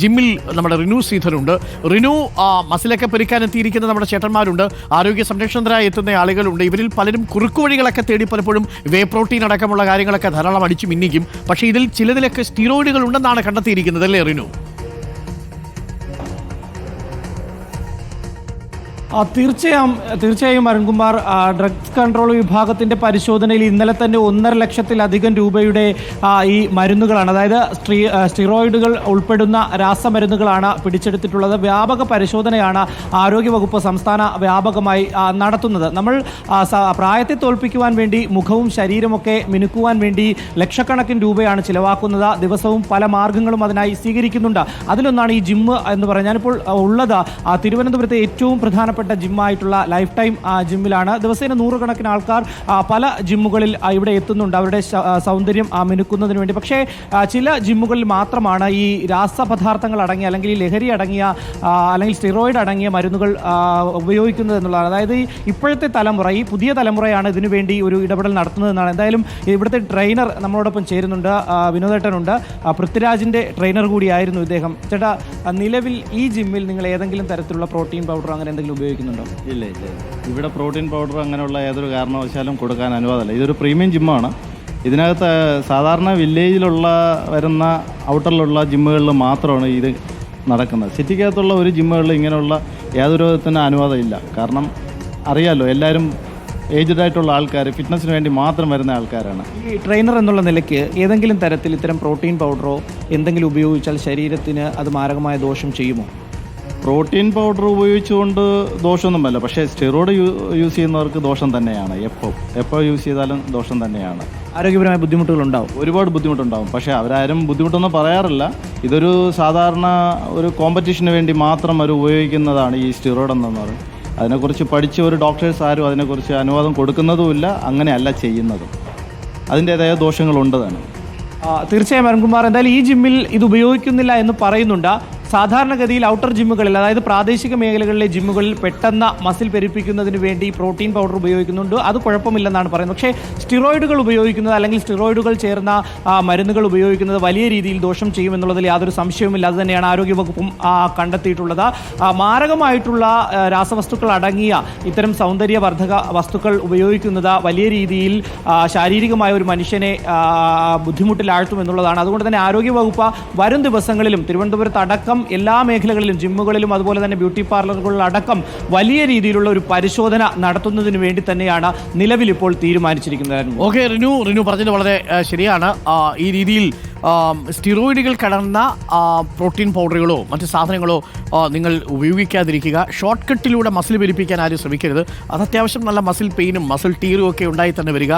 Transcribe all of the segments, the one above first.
ജിമ്മിൽ നമ്മുടെ റിനു ശ്രീധരുണ്ട്. റിനു മസിലൊക്കെ പെരുക്കാൻ എത്തിയിരിക്കുന്ന നമ്മുടെ ചേട്ടന്മാരുണ്ട്. ആരോഗ്യ സംരക്ഷണത്തിനായി എത്തുന്ന ആളുകളുണ്ട്. ഇവരിൽ പലരും കുറുക്കു വഴികളൊക്കെ തേടി പലപ്പോഴും വേ പ്രോട്ടീൻ അടക്കമുള്ള കാര്യങ്ങളൊക്കെ ധാരാളം അടിച്ചു മിന്നിക്കും. പക്ഷേ ഇതിൽ ചിലതിലൊക്കെ സ്റ്റീറോയിഡുകൾ ഉണ്ടെന്നാണ് കണ്ടെത്തിയിരിക്കുന്നത് അല്ലേ റിനു? തീർച്ചയായും തീർച്ചയായും അരുൺകുമാർ ഡ്രഗ്സ് കൺട്രോൾ വിഭാഗത്തിന്റെ പരിശോധനയിൽ ഇന്നലെ തന്നെ ഒന്നര ലക്ഷത്തിലധികം രൂപയുടെ ഈ മരുന്നുകളാണ് അതായത് സ്ട്രീ സ്റ്റിറോയിഡുകൾ ഉൾപ്പെടുന്ന രാസമരുന്നുകളാണ് പിടിച്ചെടുത്തിട്ടുള്ളത്. വ്യാപക പരിശോധനയാണ് ആരോഗ്യവകുപ്പ് സംസ്ഥാന വ്യാപകമായി നടത്തുന്നത്. നമ്മൾ പ്രായത്തെ തോൽപ്പിക്കുവാൻ വേണ്ടി മുഖവും ശരീരമൊക്കെ മിനുക്കുവാൻ വേണ്ടി ലക്ഷക്കണക്കിന് രൂപയാണ് ചിലവാക്കുന്നത്. ദിവസവും പല മാർഗങ്ങളും അതിനായി സ്വീകരിക്കുന്നുണ്ട്. അതിലൊന്നാണ് ഈ ജിമ്മ് എന്ന് ഞാനിപ്പോൾ ആ, ഉള്ളത് തിരുവനന്തപുരത്തെ ഏറ്റവും പ്രധാനപ്പെട്ട ജിമ്മായിട്ടുള്ള ലൈഫ് ടൈം ജിമ്മിലാണ്. ദിവസേന നൂറുകണക്കിന് ആൾക്കാർ പല ജിമ്മുകളിൽ ഇവിടെ എത്തുന്നുണ്ട്. അവരുടെ സൗന്ദര്യം മിനുക്കുന്നതിന് വേണ്ടി. പക്ഷേ ചില ജിമ്മുകളിൽ മാത്രമാണ് ഈ രാസപദാർത്ഥങ്ങൾ അടങ്ങിയ അല്ലെങ്കിൽ ഈ ലഹരി അടങ്ങിയ അല്ലെങ്കിൽ സ്റ്റിറോയിഡ് അടങ്ങിയ മരുന്നുകൾ ഉപയോഗിക്കുന്നത് എന്നുള്ളതാണ്. അതായത് ഇപ്പോഴത്തെ തലമുറ ഈ പുതിയ തലമുറയാണ് ഇതിനുവേണ്ടി ഒരു ഇടപെടൽ നടത്തുന്നതെന്നാണ്. എന്തായാലും ഇവിടുത്തെ ട്രെയിനർ നമ്മളോടൊപ്പം ചേരുന്നുണ്ട്. വിനോദേട്ടനുണ്ട്. പൃഥ്വിരാജിന്റെ ട്രെയിനർ കൂടിയായിരുന്നു ഇദ്ദേഹം. ചേട്ടാ നിലവിൽ ഈ ജിമ്മിൽ നിങ്ങൾ ഏതെങ്കിലും തരത്തിലുള്ള പ്രോട്ടീൻ പൗഡർ അങ്ങനെ എന്തെങ്കിലും ഉപയോഗിക്കുന്നുണ്ടോ? ഇല്ല ഇല്ല. ഇവിടെ പ്രോട്ടീൻ പൗഡർ അങ്ങനെയുള്ള ഏതൊരു കാരണവശാലും കൊടുക്കാൻ അനുവാദമില്ല. ഇതൊരു പ്രീമിയം ജിമ്മാണ്. ഇതിനകത്ത് സാധാരണ വില്ലേജിലുള്ള വരുന്ന ഔട്ടറിലുള്ള ജിമ്മുകളിൽ മാത്രമാണ് ഇത് നടക്കുന്നത്. സിറ്റിക്കകത്തുള്ള ഒരു ജിമ്മുകളിൽ ഇങ്ങനെയുള്ള യാതൊരു വിധത്തിന് അനുവാദം ഇല്ല കാരണം അറിയാലോ എല്ലാവരും ഏജ്ഡ് ആയിട്ടുള്ള ആൾക്കാർ ഫിറ്റ്നസ്സിന് വേണ്ടി മാത്രം വരുന്ന ആൾക്കാരാണ്. ഈ ട്രെയിനർ എന്നുള്ള നിലയ്ക്ക് ഏതെങ്കിലും തരത്തിൽ ഇത്തരം പ്രോട്ടീൻ പൗഡറോ എന്തെങ്കിലും ഉപയോഗിച്ചാൽ ശരീരത്തിന് അത് മാരകമായ ദോഷം ചെയ്യുമോ? പ്രോട്ടീൻ പൗഡർ ഉപയോഗിച്ചുകൊണ്ട് ദോഷമൊന്നുമല്ല. പക്ഷേ സ്റ്റെറോയിഡ് യൂസ് ചെയ്യുന്നവർക്ക് ദോഷം തന്നെയാണ്. എപ്പോൾ എപ്പോൾ യൂസ് ചെയ്താലും ദോഷം തന്നെയാണ്. ആരോഗ്യപരമായ ബുദ്ധിമുട്ടുകൾ ഉണ്ടാവും ഒരുപാട് ബുദ്ധിമുട്ടുണ്ടാവും. പക്ഷേ അവരാരും ബുദ്ധിമുട്ടൊന്നും പറയാറില്ല. ഇതൊരു സാധാരണ ഒരു കോമ്പറ്റീഷന് വേണ്ടി മാത്രം അവർ ഉപയോഗിക്കുന്നതാണ് ഈ സ്റ്റിറോയിഡ് എന്നു പറയും. അതിനെക്കുറിച്ച് പഠിച്ച ഒരു ഡോക്ടേഴ്സ് ആരും അതിനെക്കുറിച്ച് അനുവാദം കൊടുക്കുന്നതുമില്ല അങ്ങനെയല്ല ചെയ്യുന്നതും. അതിന്റേതായ ദോഷങ്ങളുണ്ട് തന്നെ. തീർച്ചയായും അരുൺകുമാർ എന്തായാലും ഈ ജിമ്മിൽ ഇത് ഉപയോഗിക്കുന്നില്ല എന്ന് പറയുന്നുണ്ട്. സാധാരണഗതിയിൽ ഔട്ടർ ജിമ്മുകളിൽ അതായത് പ്രാദേശിക മേഖലകളിലെ ജിമ്മുകളിൽ പെട്ടെന്ന് മസിൽ പെരുപ്പിക്കുന്നതിന് വേണ്ടി പ്രോട്ടീൻ പൗഡർ ഉപയോഗിക്കുന്നുണ്ട്. അത് കുഴപ്പമില്ലെന്നാണ് പറയുന്നത്. പക്ഷേ സ്റ്റിറോയിഡുകൾ ഉപയോഗിക്കുന്നത് അല്ലെങ്കിൽ സ്റ്റിറോയിഡുകൾ ചേർന്ന മരുന്നുകൾ ഉപയോഗിക്കുന്നത് വലിയ രീതിയിൽ ദോഷം ചെയ്യുമെന്നുള്ളതിൽ യാതൊരു സംശയവുമില്ല. അത് തന്നെയാണ് ആരോഗ്യവകുപ്പും കണ്ടെത്തിയിട്ടുള്ളത്. മാരകമായിട്ടുള്ള രാസവസ്തുക്കൾ അടങ്ങിയ ഇത്തരം സൗന്ദര്യവർദ്ധക വസ്തുക്കൾ ഉപയോഗിക്കുന്നത് വലിയ രീതിയിൽ ശാരീരികമായ ഒരു മനുഷ്യനെ ബുദ്ധിമുട്ടിലാഴ്ത്തുമെന്നുള്ളതാണ് അതുകൊണ്ട് തന്നെ ആരോഗ്യവകുപ്പ് വരും ദിവസങ്ങളിലും തിരുവനന്തപുരത്ത് അടക്കം എല്ലാ മേഖലകളിലും ജിമ്മുകളിലും അതുപോലെ തന്നെ ബ്യൂട്ടി പാർലറുകളിലടക്കം വലിയ രീതിയിലുള്ള ഒരു പരിശോധന നടത്തുന്നതിന് വേണ്ടി തന്നെയാണ് നിലവിൽ ഇപ്പോൾ തീരുമാനിച്ചിരിക്കുന്നത്. ഓക്കെ റിനു റിനു പറഞ്ഞത് വളരെ ശരിയാണ്. ഈ രീതിയിൽ സ്റ്റിറോയിഡുകൾ കടന്ന പ്രോട്ടീൻ പൗഡറുകളോ മറ്റ് സാധനങ്ങളോ നിങ്ങൾ ഉപയോഗിക്കാതിരിക്കുക. ഷോർട്ട് കട്ടിലൂടെ മസിൽ പെരുപ്പിക്കാൻ ആരും ശ്രമിക്കരുത്. അത് അത്യാവശ്യം നല്ല മസിൽ പെയിനും മസിൽ ടീറും ഒക്കെ ഉണ്ടായി തന്നെ വരിക.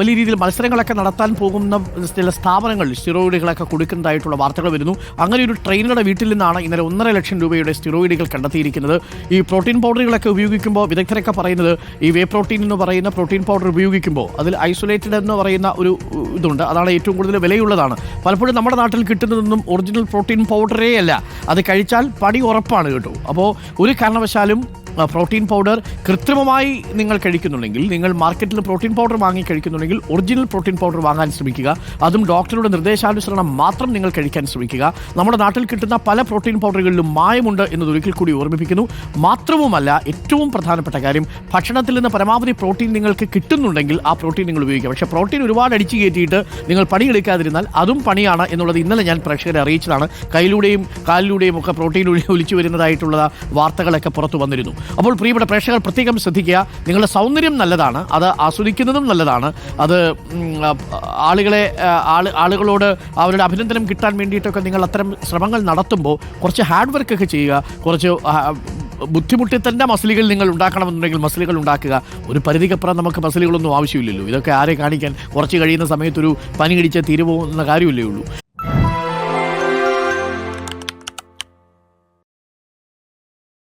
വലിയ രീതിയിൽ മത്സരങ്ങളൊക്കെ നടത്താൻ പോകുന്ന ചില സ്ഥാപനങ്ങൾ സ്റ്റിറോയിഡുകളൊക്കെ കൊടുക്കുന്നതായിട്ടുള്ള വാർത്തകൾ വരുന്നു. അങ്ങനെ ഒരു ട്രെയിനറുടെ വീട്ടിൽ നിന്നാണ് ഇന്നലെ ഒന്നര ലക്ഷം രൂപയുടെ സ്റ്റിറോയിഡുകൾ കണ്ടെത്തിയിരിക്കുന്നത്. ഈ പ്രോട്ടീൻ പൗഡറുകളൊക്കെ ഉപയോഗിക്കുമ്പോൾ വിദഗ്ധരൊക്കെ പറയുന്നത് ഈ വേ പ്രോട്ടീൻ എന്ന് പറയുന്ന പ്രോട്ടീൻ പൗഡർ ഉപയോഗിക്കുമ്പോൾ അതിൽ ഐസൊലേറ്റഡ് എന്ന് പറയുന്ന ഒരു ഇതുണ്ട്. അതാണ് ഏറ്റവും കൂടുതൽ വിലയുള്ളതാണ്. പലപ്പോഴും നമ്മുടെ നാട്ടിൽ കിട്ടുന്നതൊന്നും ഒറിജിനൽ പ്രോട്ടീൻ പൗഡറേ അല്ല. അത് കഴിച്ചാൽ പടി ഉറപ്പാണ് കേട്ടോ. അപ്പോൾ ഒരു കാരണവശാലും പ്രോട്ടീൻ പൗഡർ കൃത്രിമമായി നിങ്ങൾ കഴിക്കുന്നുണ്ടെങ്കിൽ നിങ്ങൾ മാർക്കറ്റിൽ പ്രോട്ടീൻ പൗഡർ വാങ്ങി കഴിക്കുന്നുണ്ടെങ്കിൽ ഒറിജിനൽ പ്രോട്ടീൻ പൗഡർ വാങ്ങാൻ ശ്രമിക്കുക. അതും ഡോക്ടറുടെ നിർദ്ദേശാനുസരണം മാത്രം നിങ്ങൾ കഴിക്കാൻ ശ്രമിക്കുക. നമ്മുടെ നാട്ടിൽ കിട്ടുന്ന പല പ്രോട്ടീൻ പൗഡറുകളിലും മായമുണ്ട് എന്നത് ഒരിക്കൽ കൂടി ഓർമ്മിപ്പിക്കുന്നു. മാത്രവുമല്ല ഏറ്റവും പ്രധാനപ്പെട്ട കാര്യം ഭക്ഷണത്തിൽ നിന്ന് പരമാവധി പ്രോട്ടീൻ നിങ്ങൾക്ക് കിട്ടുന്നുണ്ടെങ്കിൽ ആ പ്രോട്ടീൻ നിങ്ങൾ ഉപയോഗിക്കുക. പക്ഷേ പ്രോട്ടീൻ ഒരുപാട് അടിച്ചു കയറ്റിയിട്ട് നിങ്ങൾ പണിയെടുക്കാതിരുന്നാൽ അതും പണിയാണ് എന്നുള്ളത് ഇന്നലെ ഞാൻ പ്രേക്ഷകരെ അറിയിച്ചതാണ്. കയ്യിലൂടെയും കാലിലൂടെയും ഒക്കെ പ്രോട്ടീൻ ഒലിച്ചു വരുന്നതായിട്ടുള്ള വാർത്തകളൊക്കെ പുറത്തു വന്നിരുന്നു. അപ്പോൾ പ്രിയപ്പെട്ട പ്രേക്ഷകർ പ്രത്യേകം ശ്രദ്ധിക്കുക നിങ്ങളുടെ സൗന്ദര്യം നല്ലതാണ് അത് ആസ്വദിക്കുന്നതും നല്ലതാണ്. അത് ആളുകളെ ആൾ ആളുകളോട് അവരുടെ അഭിനന്ദനം കിട്ടാൻ വേണ്ടിയിട്ടൊക്കെ നിങ്ങൾ അത്തരം ശ്രമങ്ങൾ നടത്തുമ്പോൾ കുറച്ച് ഹാർഡ് വർക്കൊക്കെ ചെയ്യുക കുറച്ച് ബുദ്ധിമുട്ടി തന്നെ മസിലുകൾ നിങ്ങൾ ഉണ്ടാക്കണമെന്നുണ്ടെങ്കിൽ മസിലുകൾ ഉണ്ടാക്കുക. ഒരു പരിധിക്കപ്പുറം നമുക്ക് മസിലുകളൊന്നും ആവശ്യമില്ലല്ലോ. ഇതൊക്കെ ആരെ കാണിക്കാൻ കുറച്ച് കഴിയുന്ന സമയത്തൊരു പനി കടിച്ച തീരുപോകുന്ന കാര്യമില്ലേ ഉള്ളൂ.